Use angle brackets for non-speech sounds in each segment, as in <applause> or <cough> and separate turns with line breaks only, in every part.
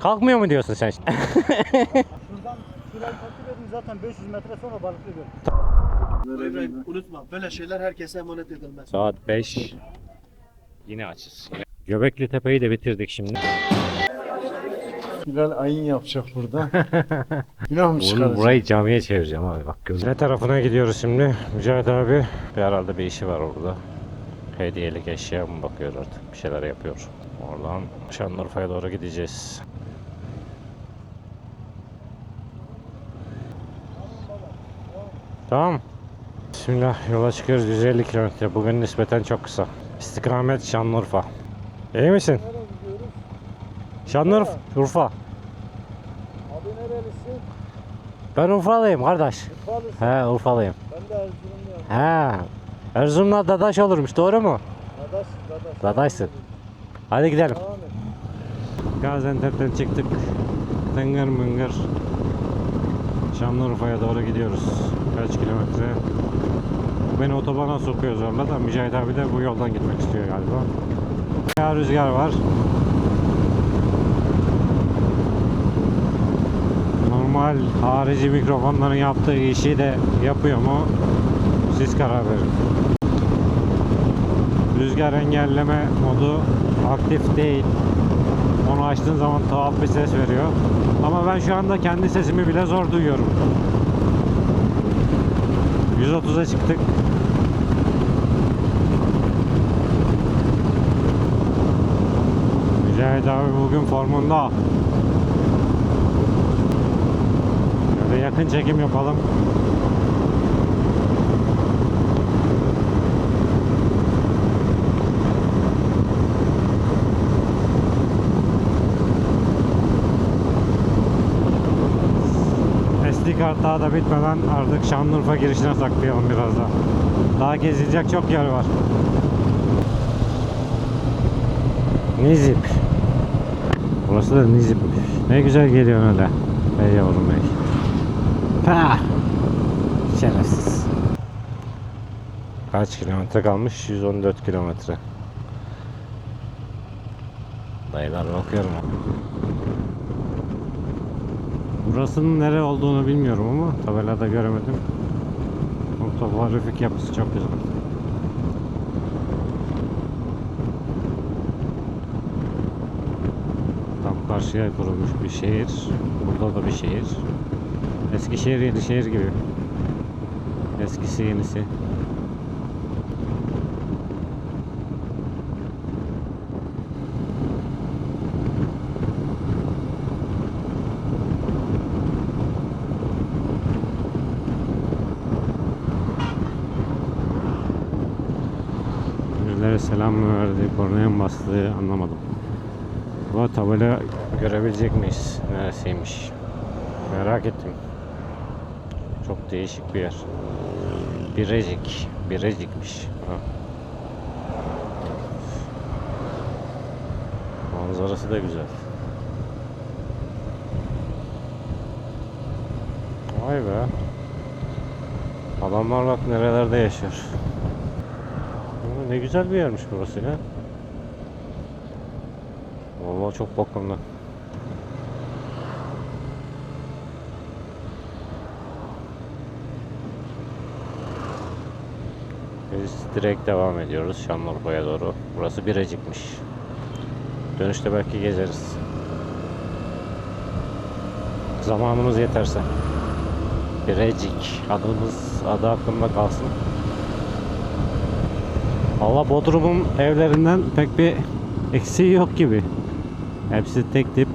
Kalkmıyor mu diyorsun sen?
Şuradan şurayı takip edin zaten 500 metre sonra balıklı göl.
İbrahim unutma böyle şeyler herkese emanet edilmez.
Saat 5. Yine açız. Göbekli Tepe'yi de bitirdik şimdi.
Bilal ayın yapacak burada. <laughs> Günah mı çıkaracak?
burayı camiye çevireceğim abi bak göz. Ne tarafına gidiyoruz şimdi? Mücahit abi bir herhalde bir işi var orada. Hediyelik eşya mı bakıyor artık bir şeyler yapıyor. Oradan Şanlıurfa'ya doğru gideceğiz. Tamam. Bismillah yola çıkıyoruz 150 kilometre. Bugün nispeten çok kısa. İstikamet Şanlıurfa. İyi misin? Şanlıurfa. Urfa.
Abi nerelisin?
Ben Urfalıyım kardeş.
Urfalısın.
He Urfalıyım.
Ben de Erzurumluyum.
He. Erzurum'la dadaş olurmuş doğru mu?
Dadaş, dadaş.
Dadaşsın. Hadi gidelim. Gaziantep'ten çıktık. Tıngır mıngır. Şanlıurfa'ya doğru gidiyoruz. Kaç kilometre? Beni otobana sokuyor zorla da Mücahit abi de bu yoldan gitmek istiyor galiba. Ya rüzgar var. Normal harici mikrofonların yaptığı işi de yapıyor mu? Siz karar verin. Rüzgar engelleme modu aktif değil. Onu açtığın zaman tuhaf bir ses veriyor. Ama ben şu anda kendi sesimi bile zor duyuyorum. 130'a çıktık. Mücahit abi bugün formunda. Şöyle yakın çekim yapalım. Kart daha da bitmeden artık Şanlıurfa girişine saklayalım biraz daha. Daha gezilecek çok yer var. Nizip. Burası da Nizip. Ne güzel geliyor öyle. Ey yavrum ey. Pah! Şerefsiz. Kaç kilometre kalmış? 114 kilometre. Dayılarla okuyorum. Burasının nere olduğunu bilmiyorum ama tabelada göremedim. Otoparifik yapısı çok güzel. Tam karşıya kurulmuş bir şehir. Burada da bir şehir. Eskişehir Yenişehir gibi. Eskisi yenisi. Birileri selam mı verdi, kornaya mı bastı anlamadım. Bu tabela görebilecek miyiz? Neresiymiş? Merak ettim. Çok değişik bir yer. Birecik. Birecikmiş. Ha. Manzarası da güzel. Vay be. Adamlar bak nerelerde yaşıyor. Ne güzel bir yermiş burası ya. Vallahi çok bakımlı. Biz direkt devam ediyoruz Şanlıurfa'ya doğru. Burası Birecik'miş. Dönüşte belki gezeriz. Zamanımız yeterse. Birecik. Adımız, adı aklımda kalsın. Valla Bodrum'un evlerinden pek bir eksiği yok gibi. Hepsi tek tip.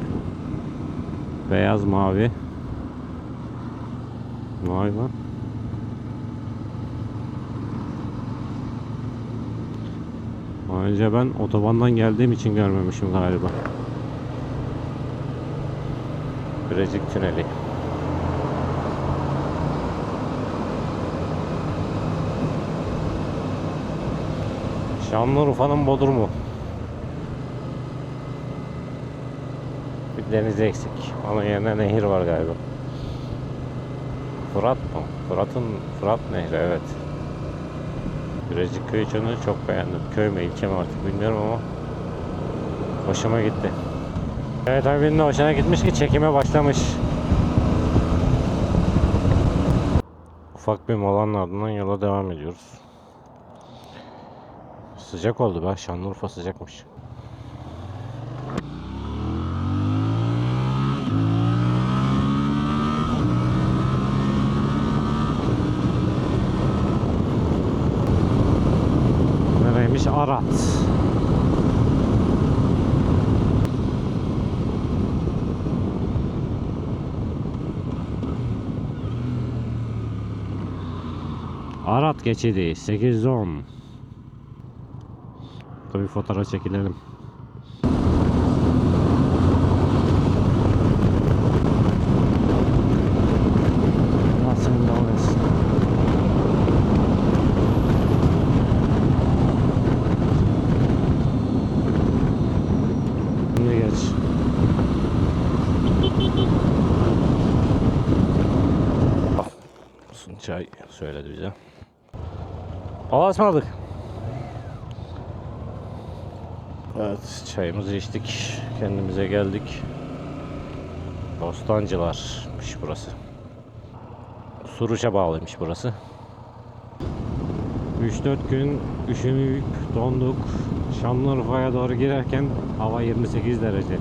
Beyaz mavi. Vay lan. Önce ben otobandan geldiğim için görmemişim galiba. Birecik Tüneli. Şanlıurfa'nın Bodrumu. Bir deniz eksik. Onun yerine nehir var galiba. Fırat mı? Fırat'ın Fırat Nehri evet. Birecik köy içini çok beğendim. Köy mü ilçe mi artık bilmiyorum ama hoşuma gitti. Evet abinin de hoşuna gitmiş ki çekime başlamış. Ufak bir molanın ardından yola devam ediyoruz. Sıcak oldu be. Şanlıurfa sıcakmış. Nereymiş? Arat. Arat geçidi 810. Fotoğraf etsin. Şimdi geç. Sun çay söyledi bize. Allah'a ısmarladık. Evet çayımızı içtik. Kendimize geldik. Bostancılarmış burası. Suruç'a bağlıymış burası. 3-4 gün üşümeyip donduk. Şanlıurfa'ya doğru girerken hava 28 derece.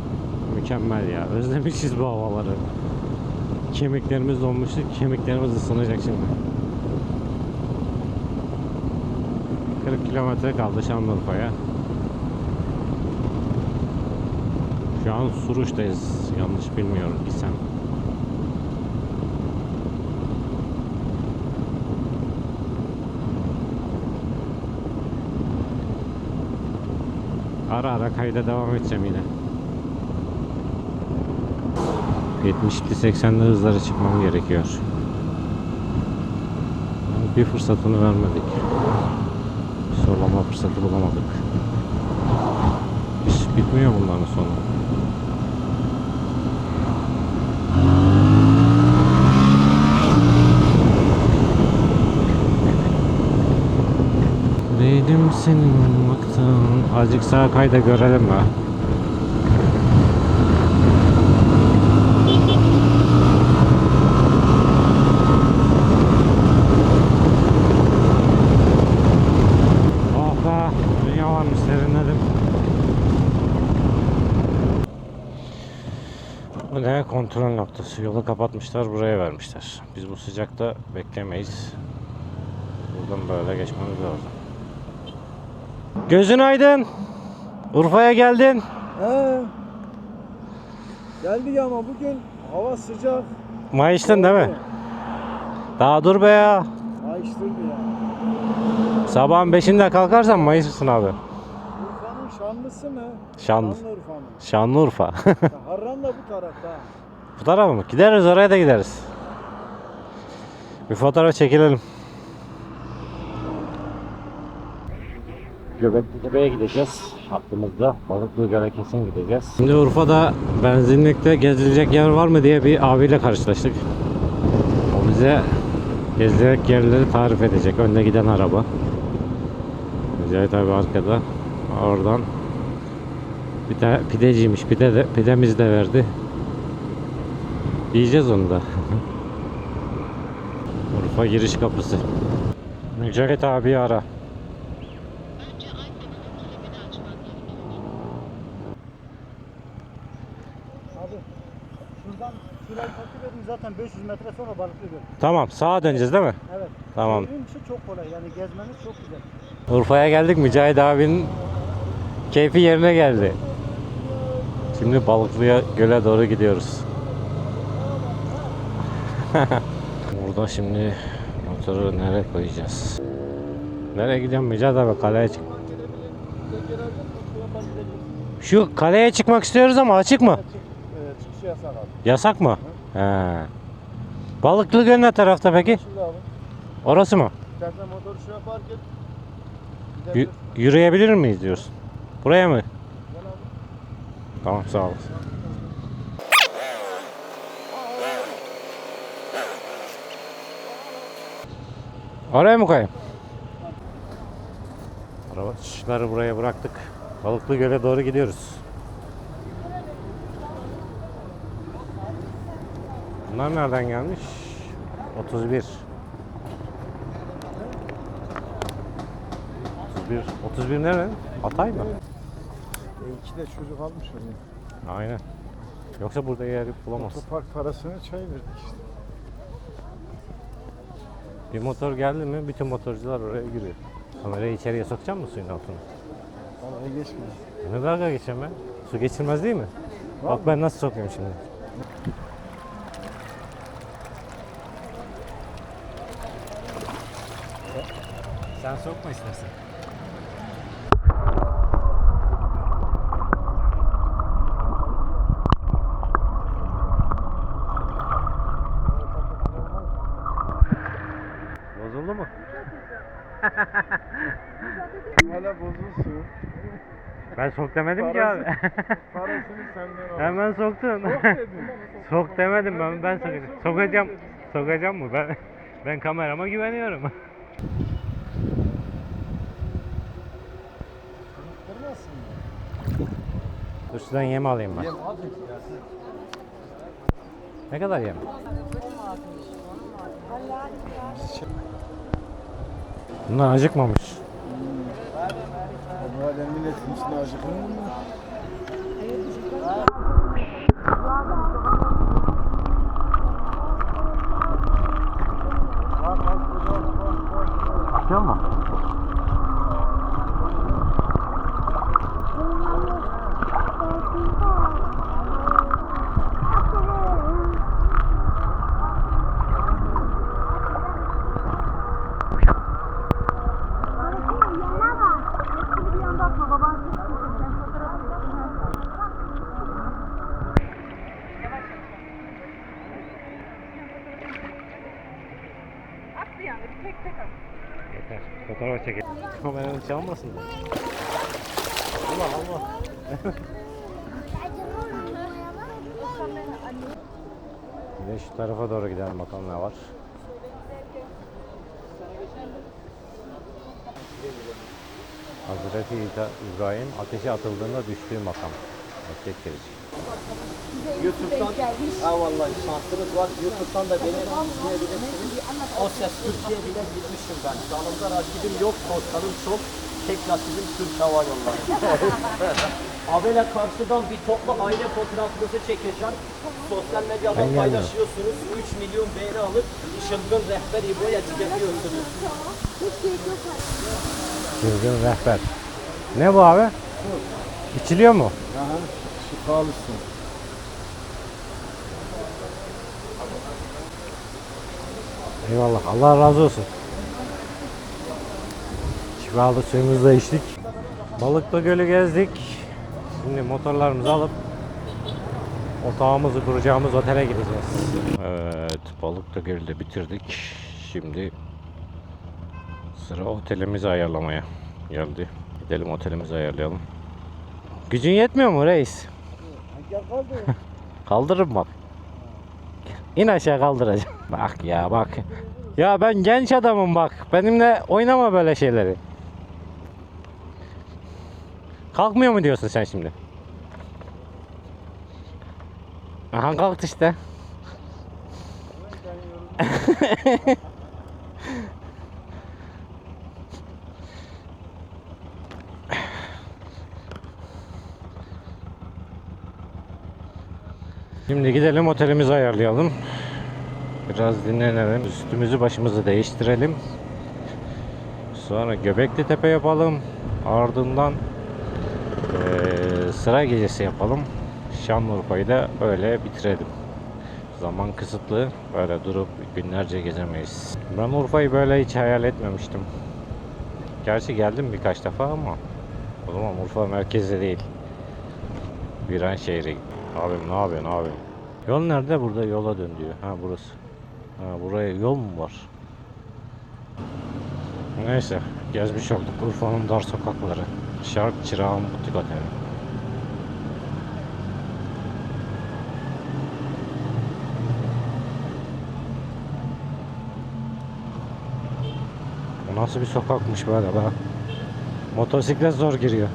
Mükemmel ya. Özlemişiz bu havaları. Kemiklerimiz donmuştu. Kemiklerimiz ısınacak şimdi. 40 kilometre kaldı Şanlıurfa'ya. Şu an Suruç'tayız. Yanlış bilmiyorum. Gitsem. Ara ara kayda devam edeceğim yine. 70'li 80'li hızlara çıkmam gerekiyor. Bir fırsatını vermedik. Sorulama fırsatı bulamadık. İş bitmiyor bunların sonu. Değdim senin olmaktan. Azıcık sağ kayda görelim. Bu ne? Kontrol noktası. Yolu kapatmışlar, buraya vermişler. Biz bu sıcakta beklemeyiz. Buradan böyle geçmemiz lazım. Gözün aydın. Urfa'ya geldin.
He. Geldik ama bugün hava sıcak.
Mayıştın değil mi? Daha dur be ya.
Ayıştırdı ya.
Sabahın 5'inde kalkarsan mayışırsın abi.
Urfa'nın şanlısı mı?
Şanlı.
Şanlıurfa'nın.
Şanlıurfa. <laughs>
Harran da bu tarafta.
Bu tarafa mı? Gideriz oraya da gideriz. Bir fotoğraf çekilelim. Göbekli Tepe'ye gideceğiz. Aklımızda Balıklı Göl'e kesin gideceğiz. Şimdi Urfa'da benzinlikte gezilecek yer var mı diye bir abiyle karşılaştık. O bize gezilecek yerleri tarif edecek. Önde giden araba. Mücahit abi arkada. Oradan bir tane pideciymiş. Pide de, pidemizi de verdi. Yiyeceğiz onu da. <laughs> Urfa giriş kapısı. Mücahit abi ara.
Abi şuradan şurayı takip edin zaten 500 metre sonra Balıklı Göl.
Tamam sağa döneceğiz değil mi?
Evet.
Tamam.
Şey çok kolay yani gezmeniz çok güzel.
Urfa'ya geldik. Mücahit abinin keyfi yerine geldi. Şimdi Balıklı'ya göle doğru gidiyoruz. <laughs> Burada şimdi motoru nereye koyacağız? Nereye gidiyorum Mücahit abi? Kaleye çık. Şu kaleye çıkmak istiyoruz ama açık mı?
Evet, çıkışı yasak abi.
Yasak mı? He. Balıklı Göl ne tarafta peki?
Şimdi abi.
Orası mı?
İstersen motoru şuraya park et.
Y-
Gidebilirsin.
yürüyebilir miyiz diyorsun? Buraya mı?
Gel abi.
Tamam sağ olasın. Oraya mı koyayım? Araçları buraya bıraktık. Balıklı Göl'e doğru gidiyoruz. Bunlar nereden gelmiş? 31. 31. 31 nere? Hatay mı?
E iki de çocuk almış oraya.
Aynen. Yoksa burada yer bulamaz.
Otopark parasını çay verdik işte.
Bir motor geldi mi bütün motorcular oraya giriyor. Kamerayı içeriye sokacak mısın suyun altına?
Vallahi geçmiyor.
Ne dalga geçeceğim ben? Su geçirmez değil mi? Bak ben nasıl sokuyorum şimdi. Sen sokma istersen. Bozuldu mu? <laughs>
Hala bozulsun.
Ben sok demedim ki abi.
Parasını senden al.
Hemen soktun.
Sok dedim. <laughs>
Sok demedim ben ben. Sokacağım. Sokacağım mı ben? Ben kamerama güveniyorum. Dur şuradan yem alayım ben. Ne kadar yem? Bunlar acıkmamış.
Hala milletin içine?
Atıyor mu?
Attı yani tek tek at.
Yeter. Fotoğraf çekelim. Kameranın çalmasın da. Allah Allah. Bir de şu tarafa doğru gidelim bakalım ne var. Hazreti İbrahim ateşe atıldığında düştüğü makam. Erkek giriş.
YouTube'dan ha vallahi şansınız var. YouTube'dan da beni izleyebilirsiniz. O ses Türkiye bile gitmişim ben. Şu anımda rakibim yok. Korkanım çok. Tek rakibim Türk Hava Yolları. <laughs> Abele karşıdan bir topla aile fotoğrafınızı çekeceğim. Sosyal medyada
Ben gelmiyorum.
paylaşıyorsunuz. 3 milyon beğeni alıp Çılgın Rehber İbo'ya çıkartıyorsunuz.
Çılgın rehber. Ne bu abi? İçiliyor mu?
Aha, şifalısın.
Eyvallah. Allah razı olsun. Şifalı suyumuzu da içtik. Balıklı Gölü gezdik. Şimdi motorlarımızı alıp otağımızı kuracağımız otele gideceğiz. Evet, Balıklı Gölü de bitirdik. Şimdi sıra otelimizi ayarlamaya geldi. Gidelim otelimizi ayarlayalım. Gücün yetmiyor mu reis? <laughs> Kaldırırım bak. İn aşağı kaldıracağım. <laughs> Bak ya bak. Ya ben genç adamım bak. Benimle oynama böyle şeyleri. Kalkmıyor mu diyorsun sen şimdi? Aha kalktı işte. <laughs> Şimdi gidelim otelimizi ayarlayalım. Biraz dinlenelim. Üstümüzü başımızı değiştirelim. Sonra Göbekli Tepe yapalım. Ardından eee, sıra gecesi yapalım. Şanlıurfa'yı da öyle bitirelim. Zaman kısıtlı. Böyle durup günlerce gezemeyiz. Ben Urfa'yı böyle hiç hayal etmemiştim. Gerçi geldim birkaç defa ama o zaman Urfa merkezde değil. Viran şehri. Abim ne yapıyorsun abi? Yol nerede? Burada yola dön diyor. Ha burası. Ha buraya yol mu var? Neyse gezmiş olduk Urfa'nın dar sokakları. Şark Çırağan Butik Oteli. Bu nasıl bir sokakmış böyle be? Motosiklet zor giriyor.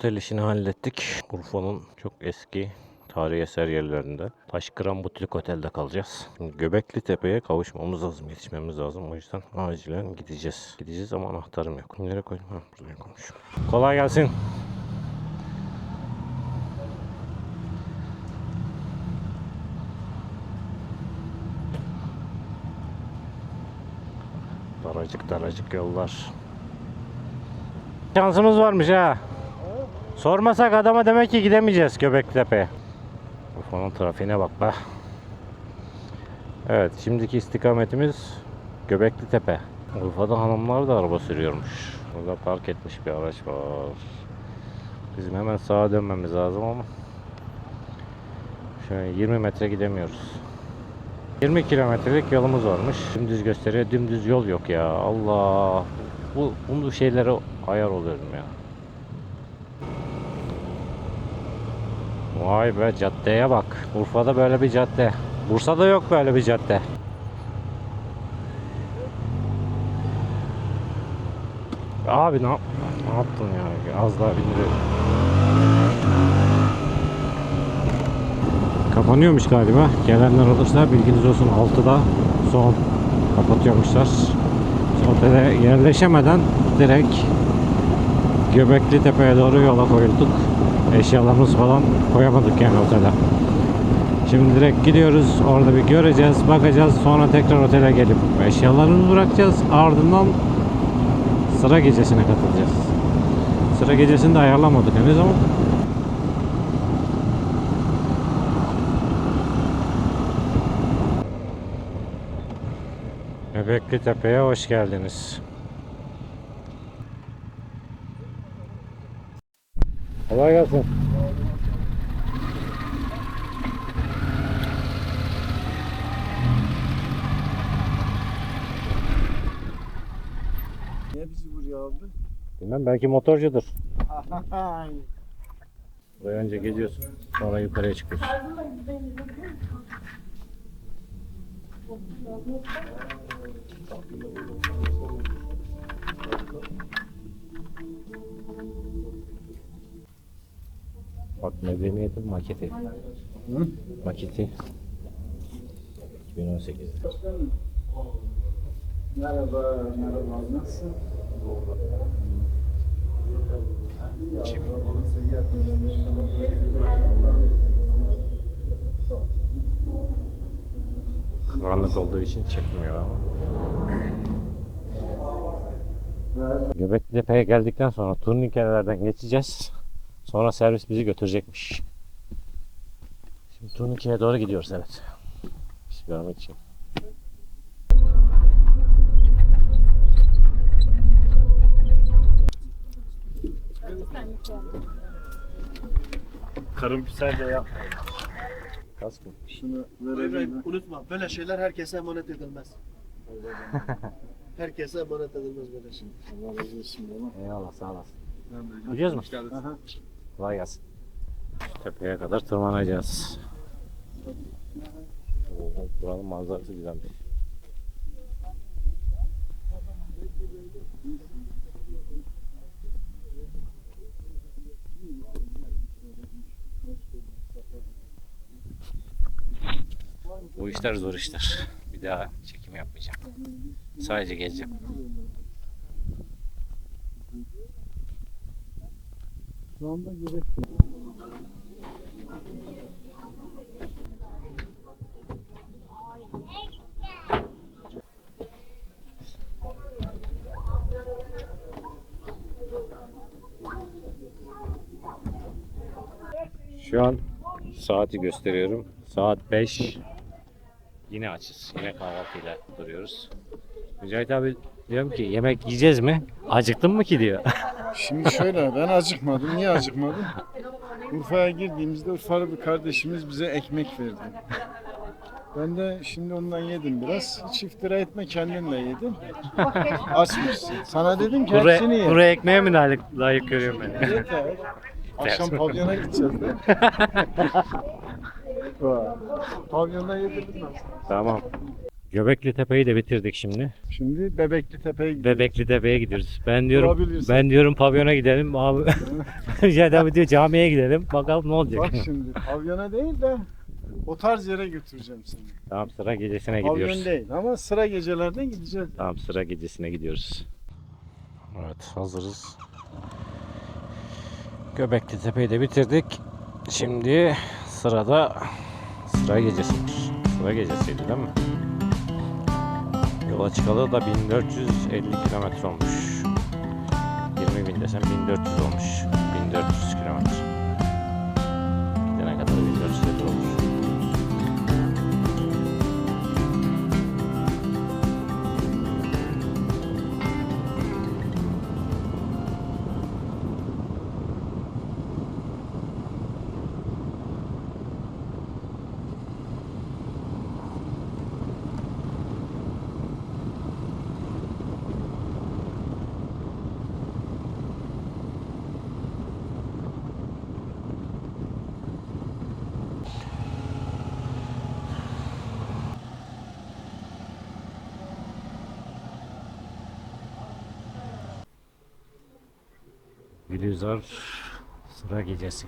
Otel işini hallettik. Urfa'nın çok eski tarihi eser yerlerinde. Taşkıran Butik Otel'de kalacağız. Göbekli Tepe'ye kavuşmamız lazım, yetişmemiz lazım. O yüzden acilen gideceğiz. Gideceğiz ama anahtarım yok. Nereye koydum? Ha, buraya koymuşum. Kolay gelsin. Daracık daracık yollar. Şansımız varmış ha. Sormasak adama demek ki gidemeyeceğiz Göbektepe'ye. Urfa'nın trafiğine bak be. Evet şimdiki istikametimiz Göbekli Tepe. Urfa'da hanımlar da araba sürüyormuş. Burada park etmiş bir araç var. Bizim hemen sağa dönmemiz lazım ama şöyle 20 metre gidemiyoruz. 20 kilometrelik yolumuz varmış. Dümdüz gösteriyor. Dümdüz yol yok ya. Allah. Bu, bu şeylere ayar oluyorum ya. Vay be caddeye bak. Urfa'da böyle bir cadde. Bursa'da yok böyle bir cadde. Abi ne, ne yaptın ya? Az daha bindiriyorum. Kapanıyormuş galiba. Gelenler olursa bilginiz olsun 6'da son kapatıyormuşlar. Otele yerleşemeden direkt Göbekli Tepe'ye doğru yola koyulduk. Eşyalarımız falan koyamadık yani otele. Şimdi direkt gidiyoruz. Orada bir göreceğiz, bakacağız. Sonra tekrar otele gelip eşyalarımızı bırakacağız. Ardından sıra gecesine katılacağız. Sıra gecesini de ayarlamadık henüz ama Göbekli Tepe'ye hoş geldiniz. Kolay gelsin.
Niye bizi buraya aldı?
Bilmem belki motorcudur. Buraya önce geziyorsun. Sonra yukarıya çıkıyorsun. Medeniyetin maketi. Maketi. 2018.
Merhaba, merhaba. Nasılsın?
Karanlık olduğu için çekmiyor ama. Göbekli Tepe'ye geldikten sonra turnikelerden geçeceğiz. Sonra servis bizi götürecekmiş. Şimdi turnike'ye doğru gidiyoruz evet. İşi görmek için.
Karım sen de yap.
Kask mı?
Şunu verelim.
unutma böyle şeyler herkese emanet edilmez. <laughs> herkese emanet edilmez böyle şeyler.
Allah razı olsun.
Eyvallah sağ olasın. Gidiyoruz mu?
Aha.
Kolay gelsin. Tepeye kadar tırmanacağız. Buranın manzarası güzelmiş. Bu işler zor işler. Bir daha çekim yapmayacağım. Sadece gezeceğim.
Şu anda gerek
Şu an saati gösteriyorum. Saat 5. Yine açız. Yine kahvaltıyla duruyoruz. Mücahit abi diyorum ki yemek yiyeceğiz mi? Acıktın mı ki diyor. <laughs>
Şimdi şöyle ben acıkmadım. Niye acıkmadım? Urfa'ya girdiğimizde Urfalı bir kardeşimiz bize ekmek verdi. Ben de şimdi ondan yedim biraz. Çift lira etme kendinle yedim. Açmışsın. Sana dedim ki
Kuru,
hepsini ye.
kuru ekmeğe mi layık, layık görüyorum ben?
Yeter. Akşam pavyona gideceğiz de. <laughs> Vay. Pavyonda yedirdim ben.
tamam. Göbekli Tepe'yi de bitirdik şimdi.
Şimdi Bebekli Tepe'ye gidiyoruz.
Bebekli Tepe'ye gidiyoruz. Ben diyorum
Bulabilirsin.
ben diyorum pavyona gidelim. Abi Cedi <laughs> diyor camiye gidelim. Bakalım ne olacak.
Bak şimdi pavyona değil de o tarz yere götüreceğim seni.
Tamam sıra gecesine
Pavyon
gidiyoruz.
değil ama sıra gecelerde gideceğiz.
Tamam sıra gecesine gidiyoruz. Evet hazırız. Göbekli Tepe'yi de bitirdik. Şimdi sırada sıra gecesiymiş. Sıra gecesiydi değil mi? Yola çıkalı da 1450 kilometre olmuş. 20 bin desem 1400 olmuş. Gülizar sıra gecesi.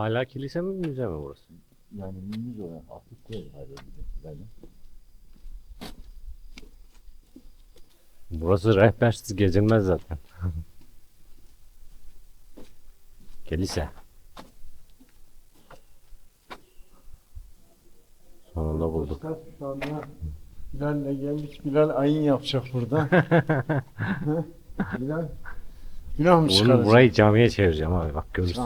Hala kilise mi müze mi burası?
Yani müze olan aktif değil hala yani.
Burası rehbersiz gezilmez zaten. <laughs> kilise. Sonunda bulduk.
Şu anda Bilal'le geldik. Bilal ayın yapacak burada. <laughs> Bilal. Günah mı
Bunu
çıkaracak?
burayı camiye çevireceğim abi bak görürsün.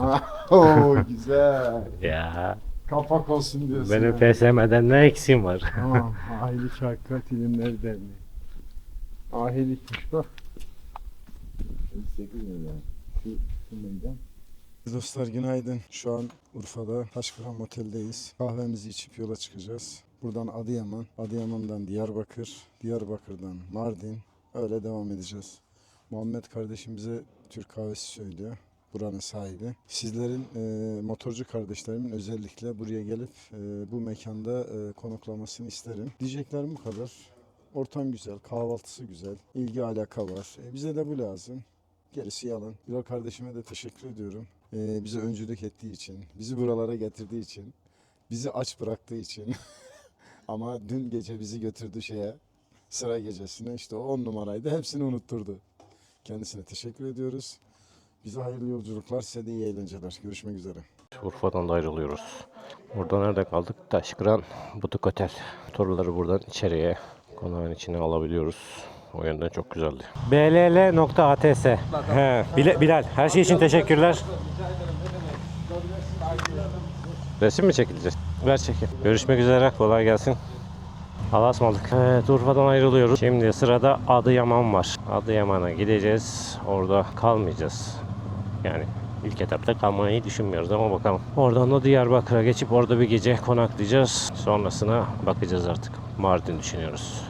Oo <laughs> güzel.
ya
Kapak olsun diyorsun.
benim
yani.
FSM'den ne eksiğim var?
Tamam. <laughs> Ahilik Hakikat İlimleri Derneği. Ahilikmiş bak.
8 milyon. Şu, şu meydan.
Dostlar günaydın. Şu an Urfa'da Taşkıran Otel'deyiz. Kahvemizi içip yola çıkacağız. Buradan Adıyaman, Adıyaman'dan Diyarbakır, Diyarbakır'dan Mardin. Öyle devam edeceğiz. Muhammed kardeşim bize Türk kahvesi söylüyor. Buranın sahibi. Sizlerin e, motorcu kardeşlerimin özellikle buraya gelip e, bu mekanda e, konuklamasını isterim. Diyeceklerim bu kadar. Ortam güzel, kahvaltısı güzel, ilgi alaka var. E, bize de bu lazım. Gerisi yalan. Bilal kardeşime de teşekkür ediyorum. Ee, bize öncülük ettiği için, bizi buralara getirdiği için, bizi aç bıraktığı için. <laughs> Ama dün gece bizi götürdü şeye, sıra gecesine işte o on numaraydı. Hepsini unutturdu. Kendisine teşekkür ediyoruz. Bize hayırlı yolculuklar, size de iyi eğlenceler. Görüşmek üzere.
Urfa'dan da ayrılıyoruz. Burada nerede kaldık? Taşkıran Butik Otel. Motorları buradan içeriye konağın içine alabiliyoruz. O yönden çok güzeldi. BLL.ATS He, Bilal, Bilal her şey için teşekkürler. Resim mi çekileceğiz? Ver çekin. Görüşmek üzere. Kolay gelsin. Allah'a ısmarladık. Evet Urfa'dan ayrılıyoruz. Şimdi sırada Adıyaman var. Adıyaman'a gideceğiz. Orada kalmayacağız. Yani ilk etapta kalmayı düşünmüyoruz ama bakalım. Oradan da Diyarbakır'a geçip orada bir gece konaklayacağız. Sonrasına bakacağız artık. Mardin düşünüyoruz.